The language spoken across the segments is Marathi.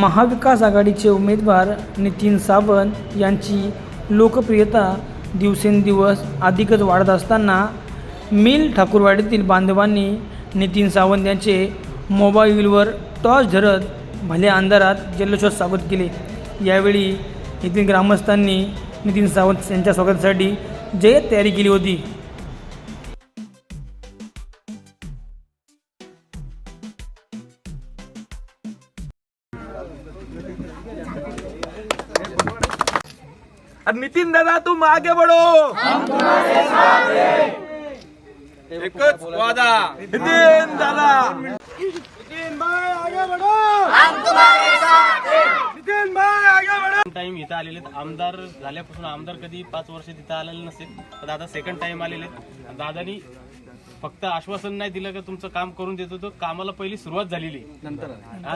महाविकास आघाडीचे उमेदवार नितीन सावंत यांची लोकप्रियता दिवसेंदिवस अधिकच वाढत असताना मिल ठाकूरवाडीतील बांधवांनी नितीन सावंत यांचे मोबाईलवर टॉर्च धरत भल्या अंधारात जल्लोषात स्वागत केले. यावेळी येथील ग्रामस्थांनी नितीन सावंत यांच्या स्वागतासाठी जय्यत तयारी केली होती. नितिन दादा तुम आगे बढ़ो। एकच वादा। नितीन दादा। नितीन भाई आगे बढ़ो। नितीन भाई आगे बढ़ो। टाइम इथं आलेले. आमदार झाल्यापासून आमदार कधी पाच वर्ष तिथं आलेले नसेल तर दादा सेकंड टाइम आलेले दादानी फक्त आश्वासन नाही दिलं का तुमचं काम करून देतो तो. कामाला पहिली सुरुवात झालेली. नंतर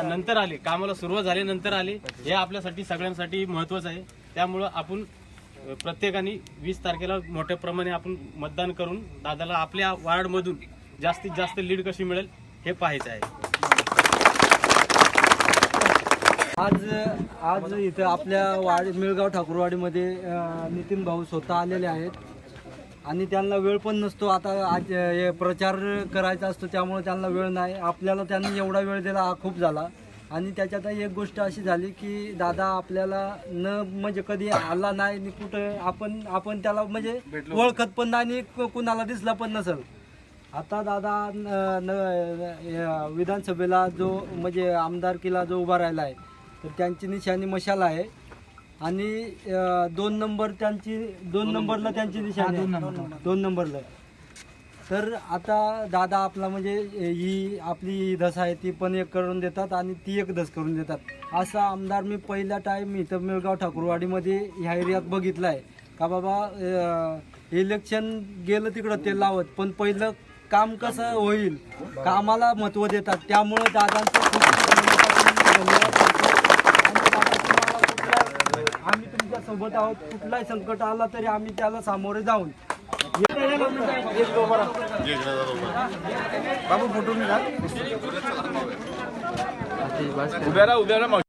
नंतर आले. कामाला सुरुवात झाली नंतर आले. हे आपल्यासाठी सगळ्यांसाठी महत्वाचं आहे. त्यामुळं आपण प्रत्येकाने वीस तारखेला मोठ्या प्रमाणे आपण मतदान करून दादाला आपल्या वार्डमधून जास्तीत जास्त लीड कशी मिळेल हे पाहायचं आहे. आज आज इथं आपल्या वाडी मिळगाव ठाकूरवाडीमध्ये नितीन भाऊ स्वतः आलेले आहेत. आणि त्यांना वेळ पण नसतो. आता आज हे प्रचार करायचा असतो त्यामुळे त्यांना वेळ नाही. आपल्याला त्यांनी एवढा वेळ दिला हा खूप झाला. आणि त्याच्यात एक गोष्ट अशी झाली की दादा आपल्याला न म्हणजे कधी आला नाही आणि कुठं आपण आपण त्याला म्हणजे ओळखत पण नाही आणि कु- कुणाला दिसला पण नसेल. आता दादा न- न- या विधानसभेला जो म्हणजे आमदारकीला जो उभा राहिला आहे तर त्यांची निशाणी मशाल आहे. आणि अ, दोन नंबर त्यांची दोन नंबरला त्यांची निशाणी आहे. दोन नंबरला तर आता दादा आपला म्हणजे ही आपली धस आहे ती पण एक करून देतात आणि ती एक धस करून देतात. असा आमदार मी पहिला टाईम इथं मिळगाव ठाकूरवाडीमध्ये ह्या एरियात बघितला आहे का बाबा इलेक्शन गेलं तिकडं ते लावत. पण पहिलं काम कसं होईल? कामाला महत्त्व देतात. त्यामुळे दादांचं खूप धन्यवाद करतो. आणि दादा तुम्हाला कुठला- आम्ही तुमच्या सोबत आहोत. कुठलाही संकट आला तरी आम्ही त्याला सामोरे जाऊन. उभ्या राहा उभ्या राहा